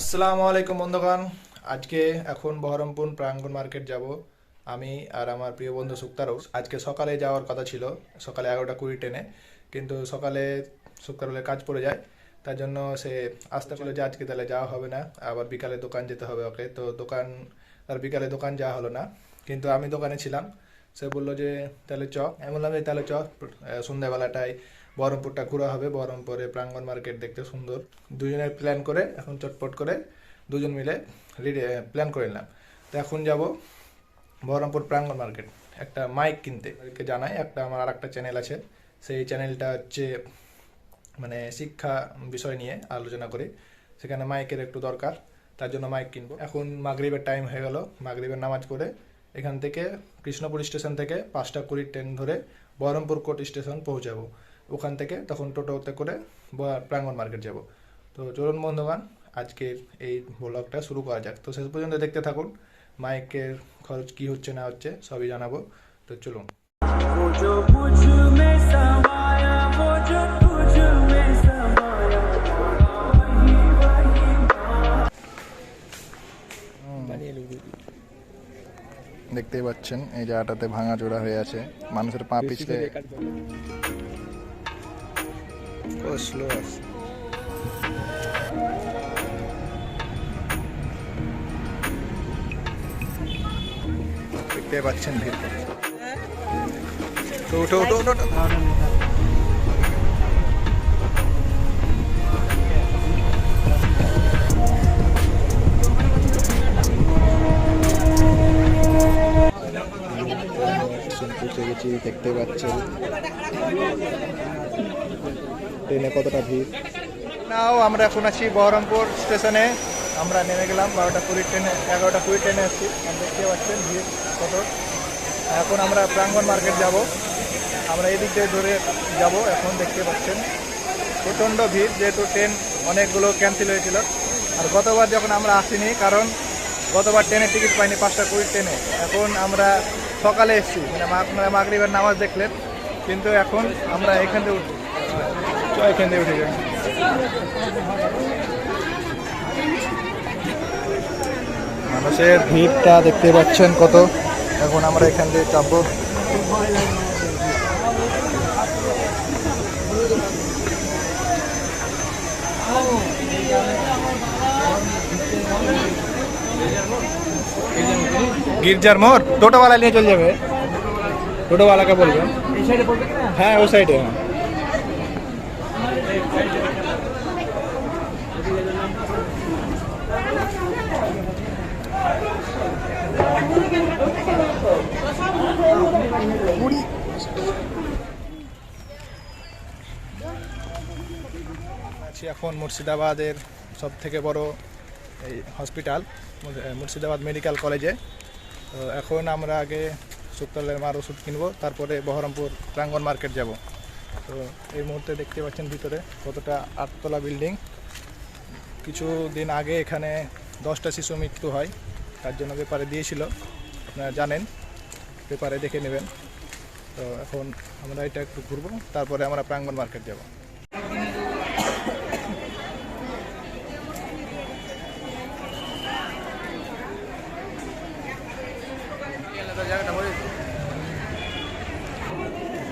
আসসালামু আলাইকুম বন্ধুগণ। আজকে এখন বহরমপুর প্রাঙ্গণ মার্কেট যাব। আমি আর আমার প্রিয় বন্ধু সুক্তারও আজকে সকালে যাওয়ার কথা ছিল, সকালে এগারোটা কুড়ি ট্রেনে। কিন্তু সকালে সুক্তারুলের কাজ পড়ে যায়, তার জন্য সে আসতে বলে যে আজকে তাহলে যাওয়া হবে না, আবার বিকালে দোকান যেতে হবে ওকে। তো দোকান, আর বিকালে দোকান যাওয়া হলো না। কিন্তু আমি দোকানে ছিলাম। সে বলল যে, তাহলে চ। আমি বললাম যে, তাহলে চ। সন্ধ্যাবেলাটায় বহরমপুরটা ঘোরা হবে। বহরমপুরে প্রাঙ্গণ মার্কেট দেখতে সুন্দর। দুজনে প্ল্যান করে, এখন চটপট করে দুজন মিলে প্ল্যান করে নিলাম। তো এখন যাব বহরমপুর প্রাঙ্গণ মার্কেট একটা মাইক কিনতে। জানাই, একটা আমার আর একটা চ্যানেল আছে। সেই চ্যানেলটা হচ্ছে মানে শিক্ষা বিষয় নিয়ে আলোচনা করি। সেখানে মাইকের একটু দরকার, তার জন্য মাইক কিনবো। এখন মাগরিবের টাইম হয়ে গেল। মাগরিবের নামাজ পড়ে এখান থেকে কৃষ্ণপুর স্টেশন থেকে পাঁচটা কুড়ি ট্রেন ধরে বহরমপুর কোর্ট স্টেশন পৌঁছাবো। ওখান থেকে তখন টোটোতে করে প্রাঙ্গন মার্কেট যাব। তো চলুন বন্ধুগান আজকের এই ব্লগটা শুরু করা যাক। তো শেষ পর্যন্ত দেখতে থাকুন মাইকের খরচ কি হচ্ছে না হচ্ছে সবই জানাব। তো চলুন। দেখতেই পাচ্ছেন এই জায়গাটাতে ভাঙা জোড়া হয়ে আছে। মানুষের পা পিছিয়ে ও স্লো আছে দেখতে পাচ্ছেন ভিড় তো উঠো উঠো উঠো উঠো। স্টেশন পৌঁছে গেছি দেখতে পাচ্ছেন ট্রেনে কতটা ভিড়? নাও, আমরা এখন আছি বহরমপুর স্টেশনে। আমরা নেমে গেলাম বারোটা কুড়ি ট্রেনে, এগারোটা কুড়ি ট্রেনে আসছি দেখতে পাচ্ছেন ভিড় কত। এখন আমরা প্রাঙ্গণ মার্কেট যাব। আমরা এদিক দিয়ে ধরে যাব, এখন দেখতে পাচ্ছেন। প্রচণ্ড ভিড়, যেহেতু ট্রেন অনেকগুলো ক্যান্সেল হয়েছিল। আর গতবার যখন আমরা আসিনি, কারণ গতবার ট্রেনের টিকিট পাইনি পাঁচটা কুড়ি ট্রেনে। এখন আমরা সকালে এসেছি। মানে আপনারা মাগরিবের নামাজ দেখলেন। কিন্তু এখন আমরা এখান থেকে উঠি চ উঠে যায় মানুষের ভিড়টা দেখতে পাচ্ছেন কত। এখন আমরা এখান থেকে চাপবো। গির্জার মোড়? টোটোওয়ালা নিয়ে চলে যাবে। টোটোওয়ালাকে বলবেন হ্যাঁ ওই সাইডে হ্যাঁ। আছি এখন মুর্শিদাবাদের সব থেকে বড় এই হসপিটাল মুর্শিদাবাদ মেডিকেল কলেজে। তো এখন আমরা আগে শুক্তালের মার ওষুধ কিনবো, তারপরে বহরমপুর প্রাঙ্গণ মার্কেট যাব। তো এই মুহূর্তে দেখতে পাচ্ছেন ভিতরে কতটা আটতলা বিল্ডিং। কিছু দিন আগে এখানে দশটা শিশু মৃত্যু হয়, তার জন্য পেপারে দিয়েছিল, আপনারা জানেন, পেপারে দেখে নেবেন। তো এখন আমরা এটা একটু ঘুরবো, তারপরে আমরা প্রাঙ্গণ মার্কেট যাব।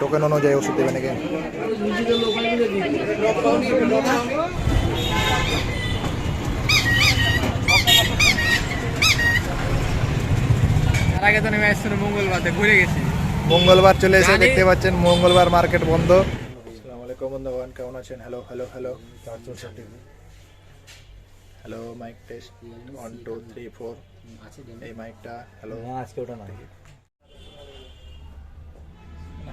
টোকেন অনুযায়ী ওষুধ দেবে নাকি? তার আগে তো নেমে আসছিল মঙ্গলবার ঘুরে গেছি। মঙ্গলবার চলে এসে দেখতে পাচ্ছেন মঙ্গলবার মার্কেট বন্ধ। আসসালামু আলাইকুম বন্ধুগণ কেমন আছেন? Hello hello hello hello mike test one two three four এই মাইকটা হ্যালো আজকে ওটা না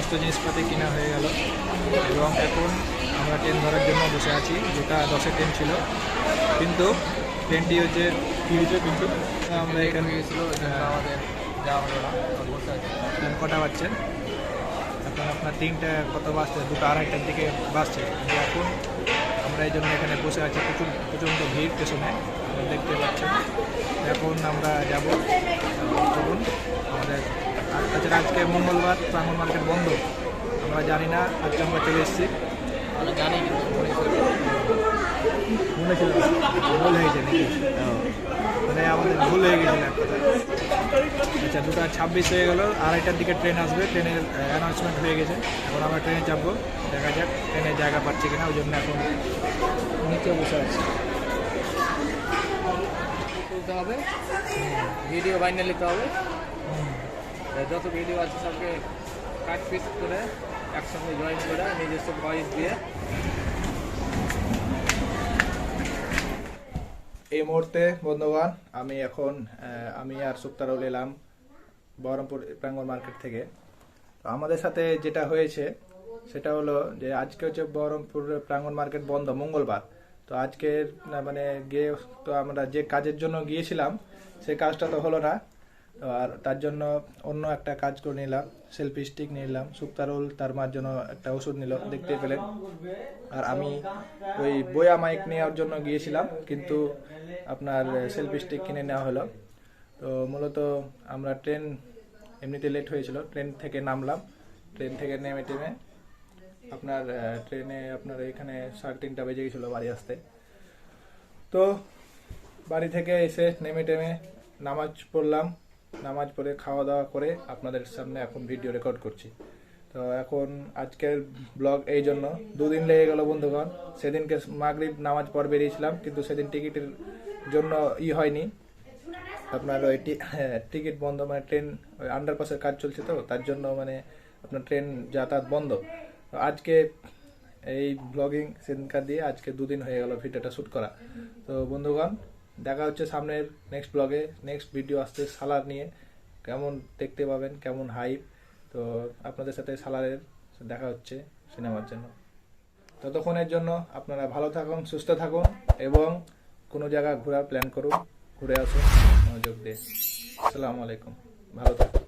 সমস্ত জিনিসপাতি কেনা হয়ে গেল। এবং এখন আমরা ট্রেন ধরার জন্য বসে আছি, যেটা দশের ট্রেন ছিল। কিন্তু ট্রেনটি হচ্ছে হয়েছে কিন্তু আমরা এখানে গেছিল আমাদের যাওয়া হলো না এখন বসে আছি এখন কটা বাজছে? এখন আপনার তিনটা কত বাজছে? দুটো আড়াইটার দিকে কিন্তু এখন আমরা এই জন্য এখানে বসে আছি, প্রচুর, প্রচণ্ড ভিড় পেছনে দেখতে পাচ্ছেন। এখন আমরা যাব চলুন, আমাদের তাছাড়া আজকে মঙ্গলবার প্রাঙ্গন মার্কেট বন্ধ। আমরা জানি না আজকে আমরা চলে এসেছি। আমরা জানি মনে ছিল ভুল হয়েছে নাকি? মানে আমাদের ভুল হয়ে গেছিল এক কথায়। আচ্ছা দুটো ছাব্বিশ হয়ে গেল আড়াইটার দিকে ট্রেন আসবে। ট্রেনের অ্যানাউন্সমেন্ট হয়ে গেছে। এখন আমরা ট্রেনে চাপবো। দেখা যাক ট্রেনে জায়গা পাচ্ছি কিনা ওই জন্য এখন নিচে বসে আছি। তুলতে হবে। ভিডিও বাইনে নিতে হবে। যত ভিডিও আছে সবকে কাট পিস করে একসঙ্গে জয়েন করে নিজস্ব ভয়েস দিয়ে। এই মুহূর্তে, বন্ধুগণ, আমি এখন আমি আর সুক্তারুল এলাম বহরমপুর প্রাঙ্গন মার্কেট থেকে। তো আমাদের সাথে যেটা হয়েছে, সেটা হলো যে আজকে হচ্ছে বহরমপুর প্রাঙ্গন মার্কেট বন্ধ, মঙ্গলবার। তো আজকের মানে গিয়ে তো আমরা যে কাজের জন্য গিয়েছিলাম সেই কাজটা তো হলো না। আর তার জন্য অন্য একটা কাজ করে নিলাম সেলফি স্টিক নিলাম। সুক্তারুল তার মার জন্য একটা ওষুধ নিল, দেখতে পেলেন। আর আমি ওই বয়া মাইক নেওয়ার জন্য গিয়েছিলাম, কিন্তু আপনার সেলফি স্টিক কিনে নেওয়া হলো। তো মূলত আমরা ট্রেন এমনিতে লেট হয়েছিল ট্রেন থেকে নামলাম। ট্রেন থেকে নেমে টেমে আপনার ট্রেনে আপনার এখানে সাড়ে তিনটা বেজে গেছিল বাড়ি আসতে। তো বাড়ি থেকে এসে নেমে টেমে নামাজ পড়লাম। নামাজ পড়ে খাওয়া দাওয়া করে আপনাদের সামনে এখন ভিডিও রেকর্ড করছি। তো এখন আজকের ব্লগ এই জন্য। দুদিন লেগে গেল বন্ধুগণ। সেদিনকে মাগরিব নামাজ পর বেরিয়েছিলাম কিন্তু সেদিন টিকিটের জন্য ই হয়নি। আপনার ওই হ্যাঁ, টিকিট বন্ধ মানে ট্রেন ওই আন্ডারপাসের কাজ চলছে তো তার জন্য মানে আপনার ট্রেন যাতায়াত বন্ধ। তো আজকে এই ব্লগিং সেদিনকার দিয়ে আজকে দুদিন হয়ে গেল ভিডিওটা শ্যুট করা। তো বন্ধুগণ দেখা হচ্ছে সামনের নেক্সট ব্লগে নেক্সট ভিডিও আসছে সালার নিয়ে। কেমন দেখতে পাবেন, কেমন হাইপ তো আপনাদের সাথে সালারের দেখা হচ্ছে সিনেমার জন্য। ততক্ষণের জন্য আপনারা ভালো থাকুন, সুস্থ থাকুন এবং কোনো জায়গা ঘোরার প্ল্যান করুন, ঘুরে আসুন, মনোযোগ দিয়ে। আসসালামু আলাইকুম, ভালো থাকুন।